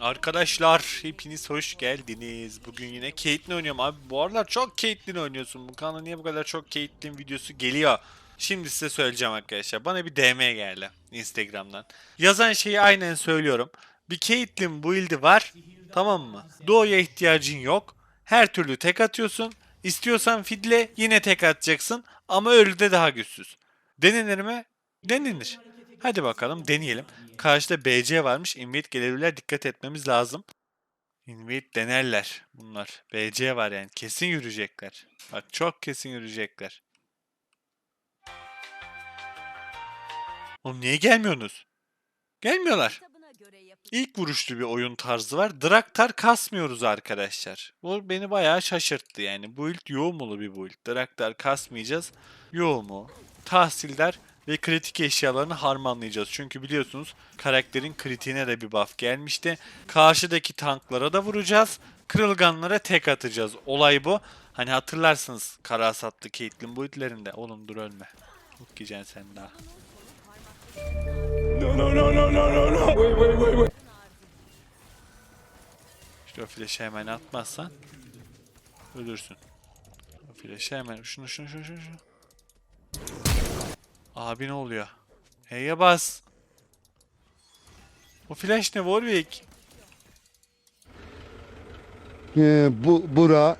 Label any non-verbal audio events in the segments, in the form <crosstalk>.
Arkadaşlar hepiniz hoş geldiniz. Bugün yine Caitlyn oynuyorum abi. Bu aralar çok Caitlyn oynuyorsun. Bu kanalda niye bu kadar çok Caitlyn videosu geliyor? Şimdi size söyleyeceğim arkadaşlar. Bana bir DM geldi Instagram'dan. Yazan şeyi aynen söylüyorum. Bir Caitlyn build'i var. Tamam mı? Doğuya ihtiyacın yok. Her türlü tek atıyorsun. İstiyorsan fidle yine tek atacaksın. Ama ölüde daha güçsüz. Denenir mi? Denilir. Hadi bakalım deneyelim. Karşıda BC varmış. Invade gelebilirler. Dikkat etmemiz lazım. Invade denerler bunlar. BC var yani. Kesin yürüyecekler. Bak çok kesin yürüyecekler. Oğlum niye gelmiyorsunuz? Gelmiyorlar. İlk vuruşlu bir oyun tarzı var. Draktar kasmıyoruz arkadaşlar. Bu beni bayağı şaşırttı yani. Build yoğumulu bir build. Draktar kasmayacağız. Yoğumu, tahsildar ve kritik eşyalarını harmanlayacağız. Çünkü biliyorsunuz karakterin kritiğine de bir buff gelmişti. Karşıdaki tanklara da vuracağız. Kırılganlara tek atacağız. Olay bu. Hani hatırlarsınız Karasatlı Caitlyn buildlerinde. Oğlum dur ölme. Yok giyeceksin sen daha. İşte o flash'ı hemen atmazsan ölürsün. O flash'ı hemen şunu şunu şunu şunu. şunu. Abi ne oluyor? H'ye bas. O flash ne Warwick? Ee, bu bura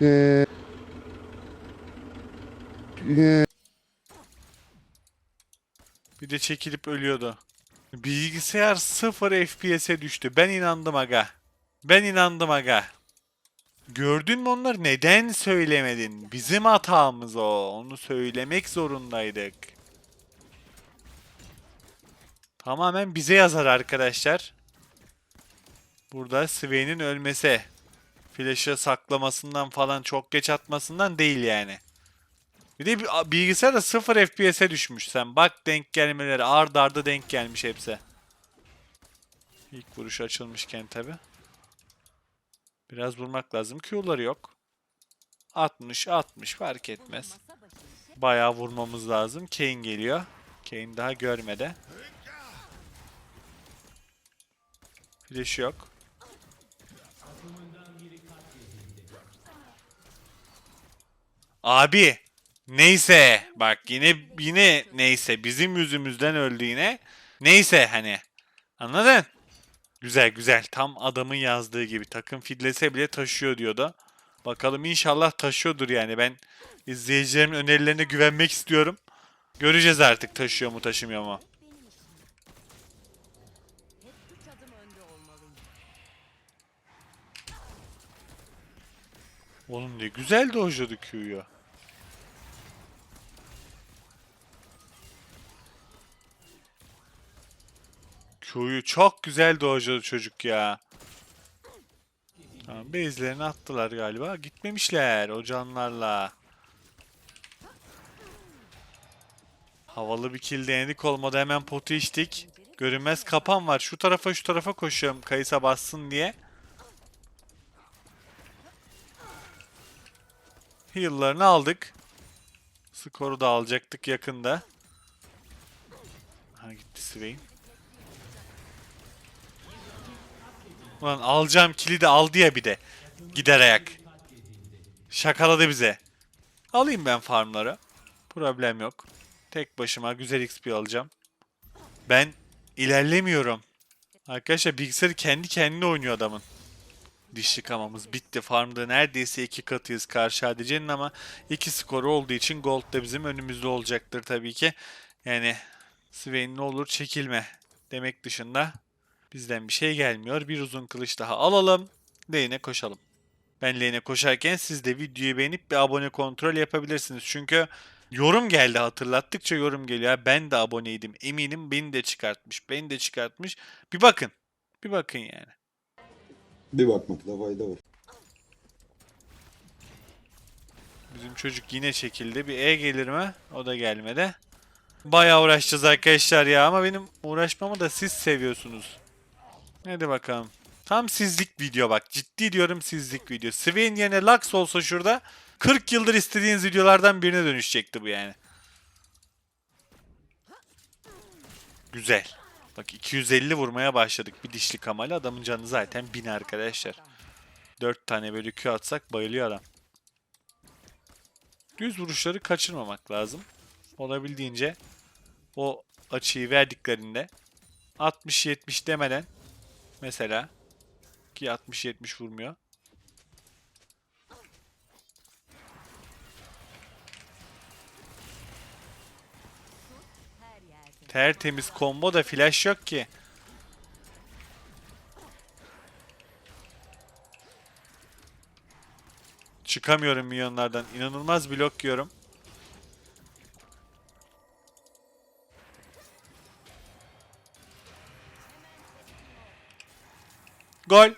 ee, ee, Bir de çekilip ölüyordu. Bilgisayar 0 FPS'e düştü. Ben inandım aga. Ben inandım aga. Gördün mü onları? Neden söylemedin? Bizim hatamız o. Onu söylemek zorundaydık. Tamamen bize yazar arkadaşlar. Burada Swain'in ölmesi. Flash'ı saklamasından falan çok geç atmasından değil yani. Bir de bi- bilgisayar da 0 FPS'e düşmüş sen. Bak denk gelmeleri ard arda denk gelmiş hepsi. İlk vuruş açılmışken tabi. Biraz vurmak lazım. Q'ları yok. 60 60 fark etmez. Bayağı vurmamız lazım. Kane geliyor. Kane daha görmedi. Flash yok. Abi neyse bak yine yine neyse bizim yüzümüzden öldü yine. Neyse hani anladın? Güzel güzel tam adamın yazdığı gibi takım fidlese bile taşıyor diyordu. Bakalım inşallah taşıyordur yani ben izleyicilerimin önerilerine güvenmek istiyorum. Göreceğiz artık taşıyor mu taşımıyor mu. Oğlum ne güzel dojladı Q'yu. Q'yu çok güzel dojladı çocuk ya. Base'lerini attılar galiba. Gitmemişler o canlarla. Havalı bir kill denedik olmadı hemen potu içtik. Görünmez kapan var. Şu tarafa şu tarafa koşuyorum Kayısa bassın diye. Heal'larını aldık. Skoru da alacaktık yakında. Ha gitti Swain. Ulan alacağım kili de aldı ya bir de. Gider ayak. Şakaladı bize. Alayım ben farmları. Problem yok. Tek başıma güzel XP alacağım. Ben ilerlemiyorum. Arkadaşlar bilgisayarı kendi kendine oynuyor adamın. Dişli kamamız bitti. Farmda neredeyse iki katıyız karşı ADC'nin ama iki skoru olduğu için gold da bizim önümüzde olacaktır tabii ki. Yani Swain ne olur çekilme demek dışında bizden bir şey gelmiyor. Bir uzun kılıç daha alalım. Lane'e koşalım. Ben lane'e koşarken siz de videoyu beğenip bir abone kontrol yapabilirsiniz. Çünkü yorum geldi hatırlattıkça yorum geliyor. Ben de aboneydim eminim beni de çıkartmış. Beni de çıkartmış. Bir bakın. Bir bakın yani. Bir bakmakta fayda var. Bizim çocuk yine çekildi. Bir E gelir mi? O da gelmedi. Bayağı uğraşacağız arkadaşlar ya ama benim uğraşmamı da siz seviyorsunuz. Hadi bakalım. Tam sizlik video bak. Ciddi diyorum sizlik video. Swain yerine Lux olsa şurada 40 yıldır istediğiniz videolardan birine dönüşecekti bu yani. Güzel. Bak 250 vurmaya başladık bir dişli kamayla. Adamın canı zaten 1000 arkadaşlar. 4 tane böyle Q atsak bayılıyor adam. Düz vuruşları kaçırmamak lazım. Olabildiğince o açıyı verdiklerinde 60-70 demeden mesela ki 60-70 vurmuyor. Tertemiz combo da flash yok ki. Çıkamıyorum milyonlardan. İnanılmaz blok yiyorum. Gol.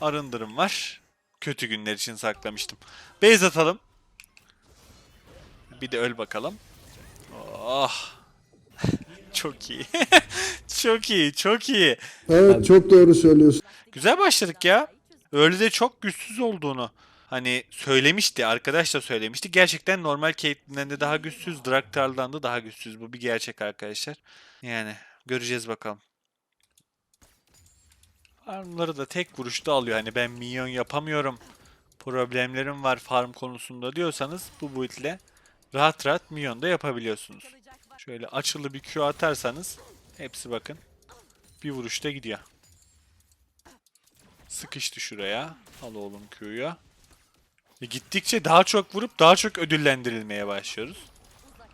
Arındırım var. Kötü günler için saklamıştım. Base atalım. Bir de öl bakalım. Oh. <laughs> çok iyi. <laughs> çok iyi, çok iyi. Evet çok doğru söylüyorsun. Güzel başladık ya. Öyle de çok güçsüz olduğunu. Hani söylemişti, arkadaş da söylemişti. Gerçekten normal Caitlyn'den de daha güçsüz, Draktar'dan da daha güçsüz. Bu bir gerçek arkadaşlar. Yani göreceğiz bakalım. Farmları da tek vuruşta alıyor. Hani ben minyon yapamıyorum. Problemlerim var farm konusunda diyorsanız bu build ile rahat rahat minyon da yapabiliyorsunuz. Şöyle açılı bir Q atarsanız hepsi bakın bir vuruşta gidiyor. Sıkıştı şuraya. Al oğlum Q'yu. Ve gittikçe daha çok vurup daha çok ödüllendirilmeye başlıyoruz.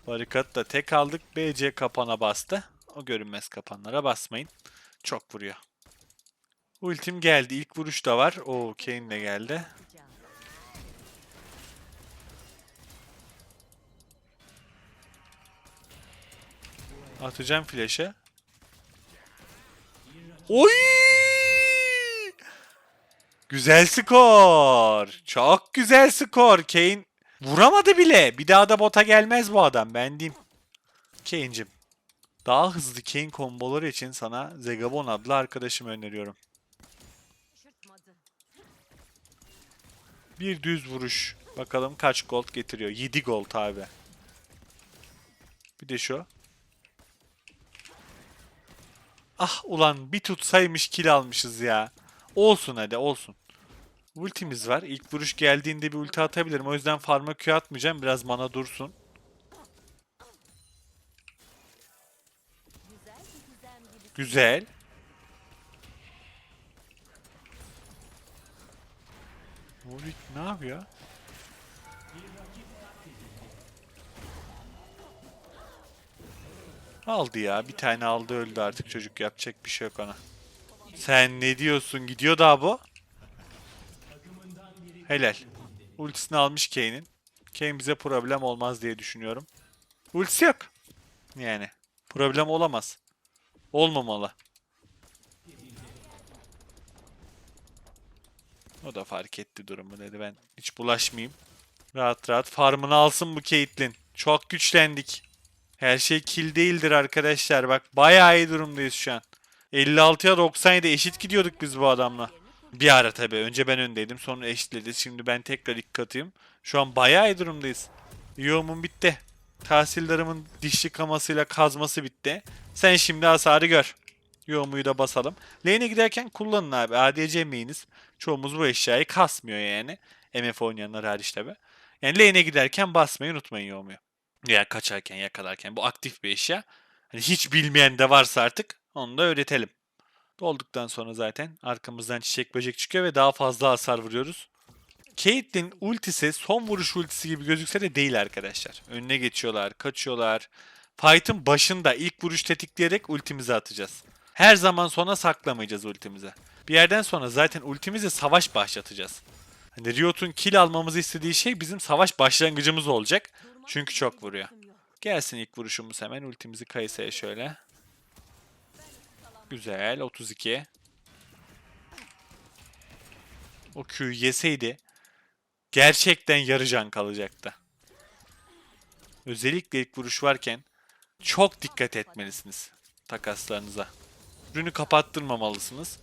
Barikat da tek aldık. BC kapana bastı. O görünmez kapanlara basmayın. Çok vuruyor. Ultim geldi. İlk vuruş da var. Oo Kayn de geldi. Atacağım flash'e. Oy! Güzel skor. Çok güzel skor. Kane vuramadı bile. Bir daha da bota gelmez bu adam. Ben diyeyim. Kane'cim. Daha hızlı Kane komboları için sana Zegabon adlı arkadaşımı öneriyorum. Bir düz vuruş. Bakalım kaç gold getiriyor. 7 gold abi. Bir de şu. Ah ulan bir tutsaymış kill almışız ya. Olsun hadi olsun. Ultimiz var. İlk vuruş geldiğinde bir ulti atabilirim. O yüzden farma Q atmayacağım. Biraz mana dursun. Güzel Warwick ne yapıyor? Aldı ya. Bir tane aldı öldü artık çocuk. Yapacak bir şey yok ona. Sen ne diyorsun? Gidiyor daha bu. Helal. Ultisini almış Kane'in. Kane bize problem olmaz diye düşünüyorum. Ultisi yok. Yani. Problem olamaz. Olmamalı. O da fark etti durumu dedi. Ben hiç bulaşmayayım. Rahat rahat farmını alsın bu Caitlyn. Çok güçlendik. Her şey kill değildir arkadaşlar. Bak bayağı iyi durumdayız şu an. 56'ya 97 eşit gidiyorduk biz bu adamla. Bir ara tabii. Önce ben öndeydim. Sonra eşitledi. Şimdi ben tekrar ilk katıyım. Şu an bayağı iyi durumdayız. Yoğumun bitti. Tahsildarımın dişli kamasıyla kazması bitti. Sen şimdi hasarı gör. Yoğumuyu da basalım. Lane'e giderken kullanın abi. ADC main'iz. Çoğumuz bu eşyayı kasmıyor yani. MF oynayanlar hariç tabi. Yani lane'e giderken basmayı unutmayın yoğumuyu. Ya kaçarken yakalarken. Bu aktif bir eşya. Hani hiç bilmeyen de varsa artık onu da öğretelim. Dolduktan sonra zaten arkamızdan çiçek böcek çıkıyor ve daha fazla hasar vuruyoruz. Caitlyn ultisi son vuruş ultisi gibi gözükse de değil arkadaşlar. Önüne geçiyorlar, kaçıyorlar. Fight'ın başında ilk vuruş tetikleyerek ultimizi atacağız. Her zaman sona saklamayacağız ultimize. Bir yerden sonra zaten ultimizi savaş başlatacağız. Hani Riot'un kill almamızı istediği şey bizim savaş başlangıcımız olacak. Çünkü çok vuruyor. Gelsin ilk vuruşumuz hemen ultimizi Kayısa'ya şöyle. Güzel 32. O Q'yu yeseydi gerçekten yarı can kalacaktı. Özellikle ilk vuruş varken çok dikkat etmelisiniz takaslarınıza. Ürünü kapattırmamalısınız.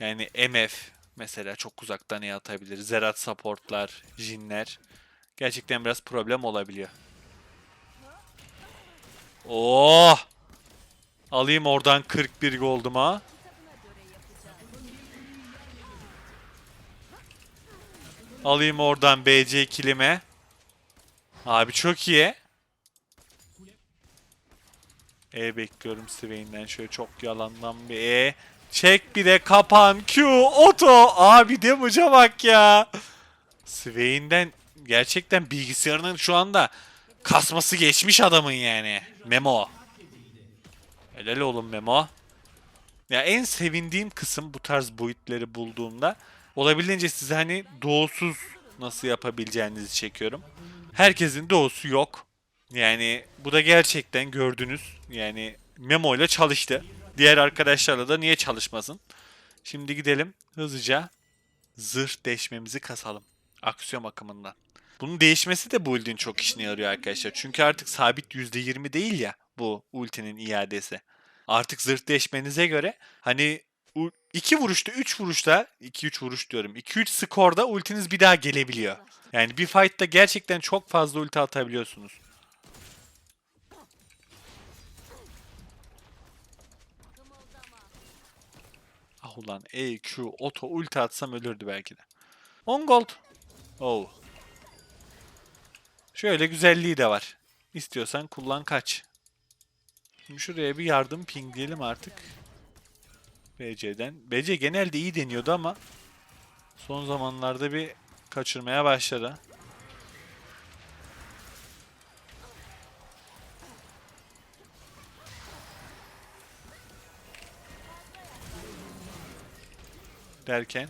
Yani MF mesela çok uzaktan iyi atabilir. Zerat supportlar, Jinler. Gerçekten biraz problem olabiliyor. Oh! Alayım oradan 41 gold'uma. Alayım oradan BC kilime. Abi çok iyi. E bekliyorum Swain'den şöyle çok yalandan bir E. Çek bir de kapan Q oto. Abi damage'a bak ya. Swain'den gerçekten bilgisayarının şu anda kasması geçmiş adamın yani. Memo. Helal oğlum Memo. Ya en sevindiğim kısım bu tarz boyutları bulduğumda olabildiğince size hani doğusuz nasıl yapabileceğinizi çekiyorum. Herkesin doğusu yok. Yani bu da gerçekten gördünüz. Yani Memo ile çalıştı. Diğer arkadaşlarla da niye çalışmasın? Şimdi gidelim hızlıca zırh değişmemizi kasalım. Aksiyon akımından. Bunun değişmesi de bu ultinin çok işine yarıyor arkadaşlar. Çünkü artık sabit %20 değil ya bu ultinin iadesi. Artık zırh değişmenize göre hani u- iki vuruşta, üç vuruşta, 2-3 vuruş diyorum. 2-3 skorda ultiniz bir daha gelebiliyor. Yani bir fight'ta gerçekten çok fazla ulti atabiliyorsunuz. Ulan E, Q, auto ulti atsam ölürdü belki de. 10 gold. Oh. Şöyle güzelliği de var. İstiyorsan kullan kaç. Şimdi şuraya bir yardım pingleyelim artık. BC'den. BC genelde iyi deniyordu ama son zamanlarda bir kaçırmaya başladı. Derken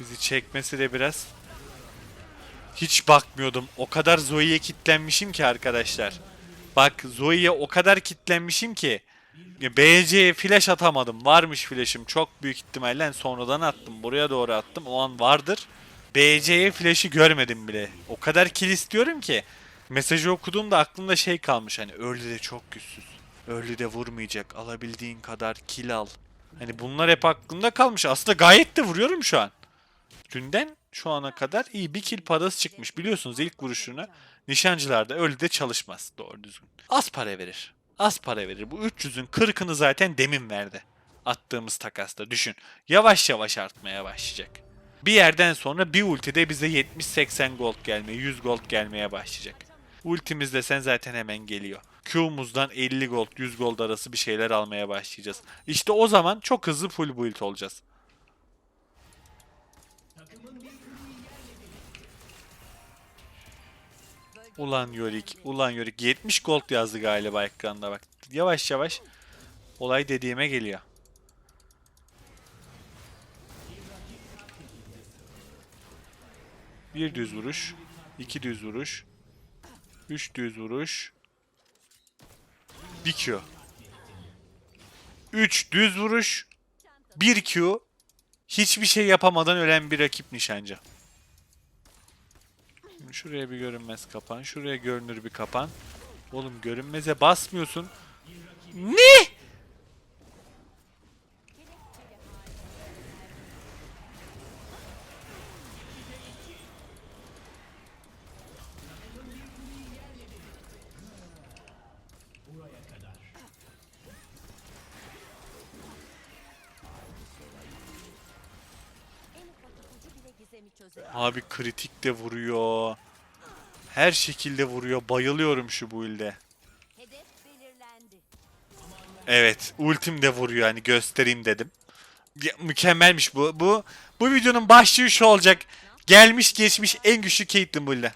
bizi çekmesi de biraz hiç bakmıyordum. O kadar Zoe'ye kitlenmişim ki arkadaşlar. Bak Zoe'ye o kadar kitlenmişim ki BC'ye flash atamadım. Varmış flash'ım. Çok büyük ihtimalle sonradan attım. Buraya doğru attım. O an vardır. BC'ye flash'ı görmedim bile. O kadar kill istiyorum ki. Mesajı okuduğumda aklımda şey kalmış. Hani early de çok güçsüz. Early de vurmayacak. Alabildiğin kadar kill al. Hani bunlar hep aklımda kalmış. Aslında gayet de vuruyorum şu an. Dünden şu ana kadar iyi bir kill parası çıkmış. Biliyorsunuz ilk vuruşuna nişancılarda öyle de çalışmaz doğru düzgün. Az para verir. Az para verir. Bu 300'ün 40'ını zaten demin verdi. Attığımız takasta düşün. Yavaş yavaş artmaya başlayacak. Bir yerden sonra bir ultide bize 70-80 gold gelmeye, 100 gold gelmeye başlayacak. Ultimiz desen zaten hemen geliyor. Q'muzdan 50 gold, 100 gold arası bir şeyler almaya başlayacağız. İşte o zaman çok hızlı full build olacağız. Ulan Yorick, ulan Yorick. 70 gold yazdı galiba ekranda bak. Yavaş yavaş olay dediğime geliyor. Bir düz vuruş, iki düz vuruş, üç düz vuruş, bir Q. Üç düz vuruş, bir Q, hiçbir şey yapamadan ölen bir rakip nişancı. Şimdi Şuraya bir görünmez kapan. Şuraya görünür bir kapan. Oğlum görünmeze basmıyorsun. Ne? Abi kritik de vuruyor. Her şekilde vuruyor. Bayılıyorum şu build'e. Evet, ultim de vuruyor hani göstereyim dedim. Ya, mükemmelmiş bu. Bu bu videonun başlığı şu olacak. Gelmiş geçmiş en güçlü Caitlyn build'e.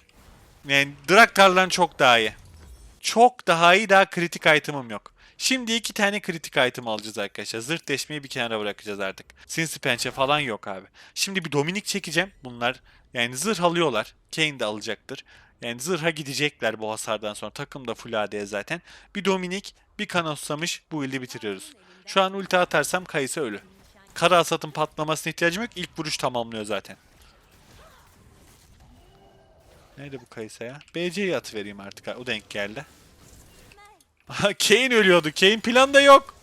Yani Draktar'dan çok daha iyi. Çok daha iyi daha kritik item'ım yok. Şimdi iki tane kritik item alacağız arkadaşlar. Zırt deşmeyi bir kenara bırakacağız artık. Sinsi pençe falan yok abi. Şimdi bir Dominik çekeceğim. Bunlar yani zırh alıyorlar. Kane de alacaktır. Yani zırha gidecekler bu hasardan sonra. Takım da full AD zaten. Bir Dominik, bir Kanoslamış bu ildi bitiriyoruz. Şu an ulti atarsam Kayısı ölü. Kara hasatın patlamasına ihtiyacım yok. İlk vuruş tamamlıyor zaten. Nerede bu Kayısı ya? BC'yi atıvereyim artık. O denk geldi. <laughs> Kane ölüyordu. Kane planda yok.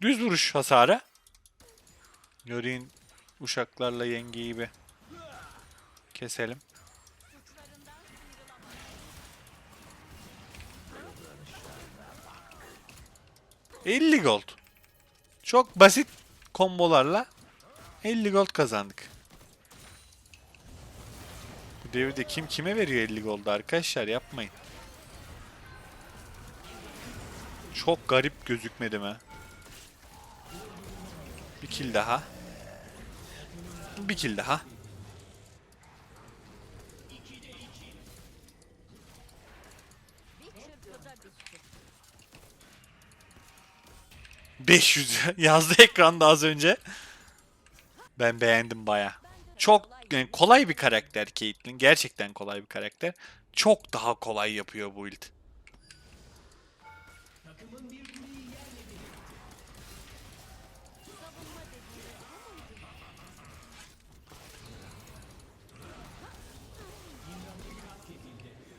Düz vuruş hasara. Yorin uşaklarla yengeyi bir keselim. ...50 gold. Çok basit kombolarla 50 gold kazandık. Bu devirde kim kime veriyor 50 gold arkadaşlar yapmayın. Çok garip gözükmedi mi? Bir kill daha. Bir kill daha. Bir çırpıda bitti. 500 yazdı ekranda az önce. Ben beğendim baya. Çok yani kolay bir karakter Caitlyn. Gerçekten kolay bir karakter. Çok daha kolay yapıyor bu build.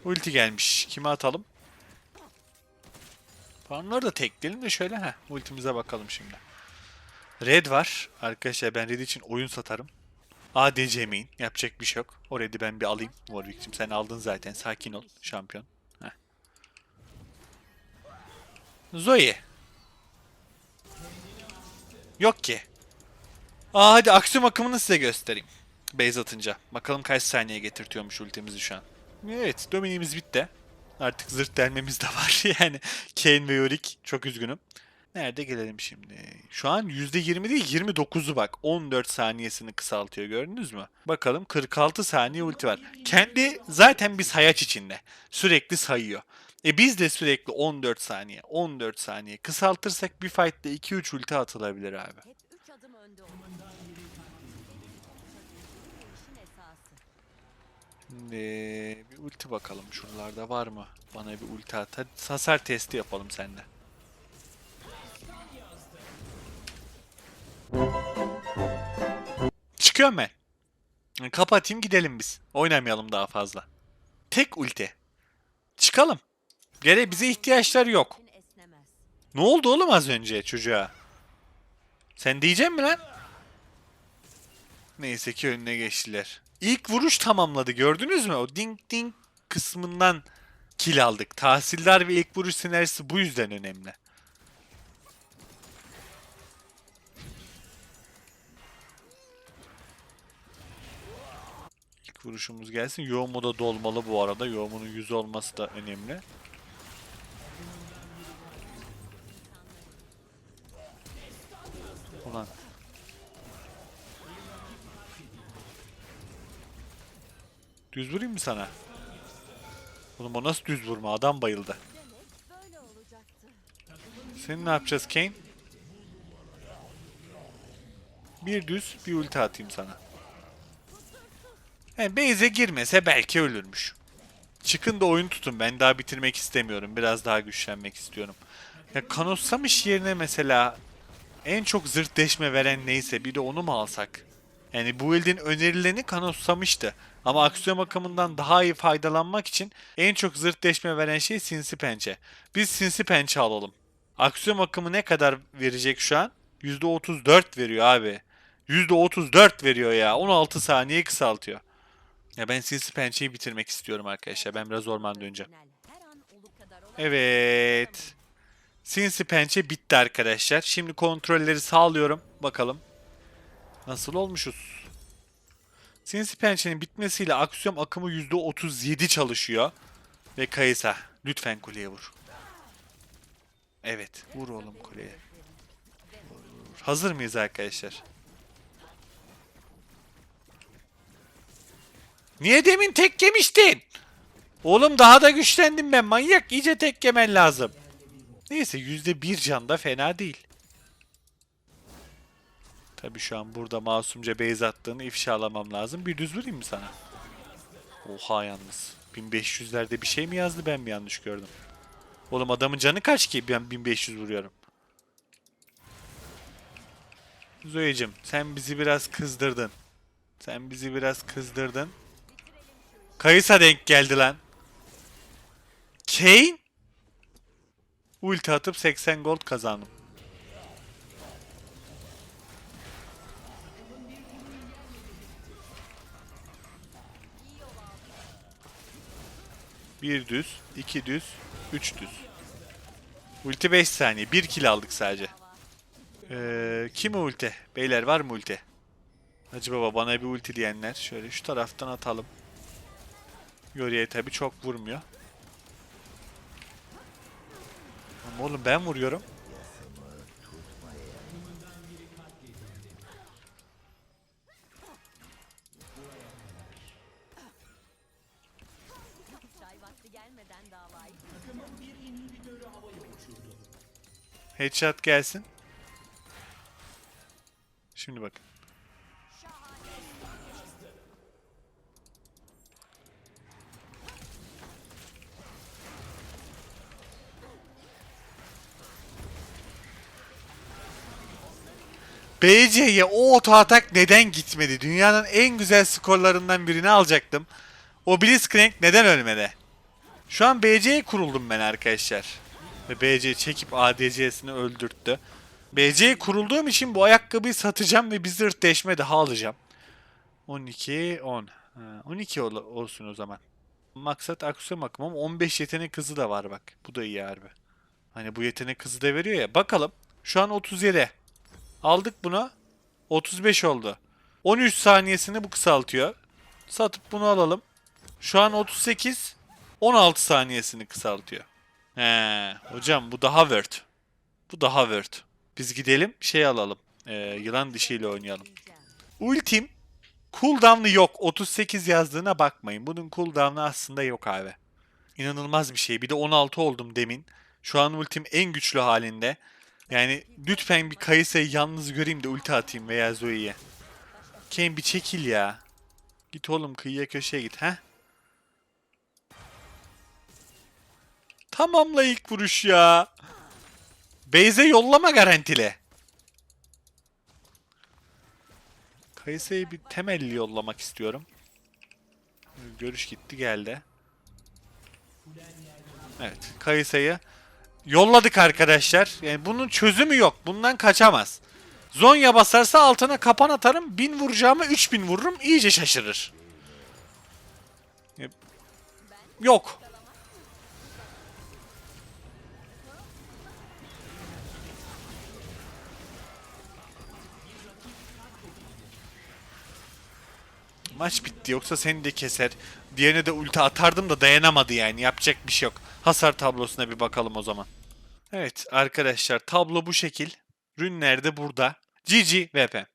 Ulti gelmiş. Kime atalım? Farmları da tekleyelim de şöyle ha. Ultimize bakalım şimdi. Red var. Arkadaşlar ben Red için oyun satarım. ADC main. Yapacak bir şey yok. O Red'i ben bir alayım. Warwick'cim sen aldın zaten. Sakin ol. Şampiyon. Heh. Zoe. Yok ki. Aa hadi aksiyon akımını size göstereyim. Base atınca. Bakalım kaç saniye getirtiyormuş ultimizi şu an. Evet, Dominik'imiz bitti. Artık zırt delmemiz de var. <laughs> Yani Kane ve Yorick çok üzgünüm. Nerede gelelim şimdi? Şu an %20 değil 29'u bak. 14 saniyesini kısaltıyor gördünüz mü? Bakalım 46 saniye ulti var. Kendi zaten bir sayaç içinde. Sürekli sayıyor. E biz de sürekli 14 saniye, 14 saniye kısaltırsak bir fight'te 2-3 ulti atılabilir abi. Şimdi bir ulti bakalım şuralarda var mı? Bana bir ulti at. Hadi hasar testi yapalım sende. Çıkıyorum ben. Kapatayım gidelim biz. Oynamayalım daha fazla. Tek ulti. Çıkalım. Gene bize ihtiyaçları yok. Ne oldu oğlum az önce çocuğa? Sen diyecek mi lan? Neyse ki önüne geçtiler. İlk vuruş tamamladı gördünüz mü? O ding ding kısmından kill aldık. Tahsildar ve ilk vuruş sinerjisi bu yüzden önemli. Vuruşumuz gelsin. Yoğumu da dolmalı bu arada. Yoğumunun yüzü olması da önemli. Ulan. Düz vurayım mı sana? Oğlum o nasıl düz vurma? Adam bayıldı. Senin ne yapacağız Kane? Bir düz bir ulti atayım sana. He, base'e girmese belki ölürmüş. Çıkın da oyun tutun. Ben daha bitirmek istemiyorum. Biraz daha güçlenmek istiyorum. Ya Kanossamış yerine mesela en çok zırt deşme veren neyse bir de onu mu alsak? Yani bu build'in önerileni Kanossamıştı. Ama aksiyon bakımından daha iyi faydalanmak için en çok zırt deşme veren şey Sinsi Pençe. Biz Sinsi Pençe alalım. Aksiyon akımı ne kadar verecek şu an? %34 veriyor abi. %34 veriyor ya. 16 saniye kısaltıyor. Ya ben Sinsi Pençe'yi bitirmek istiyorum arkadaşlar. Ben biraz orman döneceğim. Evet. Sinsi Pençe bitti arkadaşlar. Şimdi kontrolleri sağlıyorum. Bakalım. Nasıl olmuşuz? Sinsi Pençe'nin bitmesiyle aksiyon akımı %37 çalışıyor. Ve Kayısa. Lütfen kuleye vur. Evet. Vur oğlum kuleye. Vur. Hazır mıyız arkadaşlar? Niye demin tek yemiştin? Oğlum daha da güçlendim ben manyak. İyice tek yemen lazım. Neyse yüzde bir can da fena değil. Tabi şu an burada masumca base attığını ifşalamam lazım. Bir düz vurayım mı sana? Oha yalnız. 1500'lerde bir şey mi yazdı ben mi yanlış gördüm? Oğlum adamın canı kaç ki ben 1500 vuruyorum. Zoe'cim sen bizi biraz kızdırdın. Sen bizi biraz kızdırdın. Kayısa denk geldi lan. Kane? Ulti atıp 80 gold kazandım. Bir düz, iki düz, üç düz. Ulti 5 saniye. 1 kill aldık sadece. Ee, kim ulti? Beyler var mı ulti? Hacı baba bana bir ulti diyenler. Şöyle şu taraftan atalım. Yoriye tabi çok vurmuyor. Ama oğlum ben vuruyorum. Headshot gelsin. Şimdi bak. BC'ye o oto atak neden gitmedi? Dünyanın en güzel skorlarından birini alacaktım. O Blitzcrank neden ölmedi? Şu an BC'ye kuruldum ben arkadaşlar. Ve BC çekip ADC'sini öldürttü. BC'ye kurulduğum için bu ayakkabıyı satacağım ve bir zırh deşme daha alacağım. 12, 10. Ha, 12 ol- olsun o zaman. Maksat aksiyon bakım ama 15 yetenek hızı da var bak. Bu da iyi harbi. Hani bu yetenek hızı da veriyor ya. Bakalım. Şu an 37. Aldık bunu. 35 oldu. 13 saniyesini bu kısaltıyor. Satıp bunu alalım. Şu an 38. 16 saniyesini kısaltıyor. He, hocam bu daha word. Bu daha word. Biz gidelim şey alalım. Ee, yılan dişiyle oynayalım. Ultim cooldown'ı yok. 38 yazdığına bakmayın. Bunun cooldown'ı aslında yok abi. İnanılmaz bir şey. Bir de 16 oldum demin. Şu an ultim en güçlü halinde. Yani lütfen bir Kayısa'yı yalnız göreyim de ulti atayım veya Zoe'ye. Ken bir çekil ya. Git oğlum kıyıya köşeye git ha. Tamamla ilk vuruş ya. Beyze yollama garantili. Kayısı'yı bir temelli yollamak istiyorum. Görüş gitti geldi. Evet Kayısı'yı yolladık arkadaşlar. Yani bunun çözümü yok. Bundan kaçamaz. Zonya basarsa altına kapan atarım. 1000 vuracağıma 3000 vururum. İyice şaşırır. Yok. Maç bitti yoksa seni de keser. Diğerine de ulti atardım da dayanamadı yani. Yapacak bir şey yok. Hasar tablosuna bir bakalım o zaman. Evet arkadaşlar tablo bu şekil. Rünler de burada. GG VP.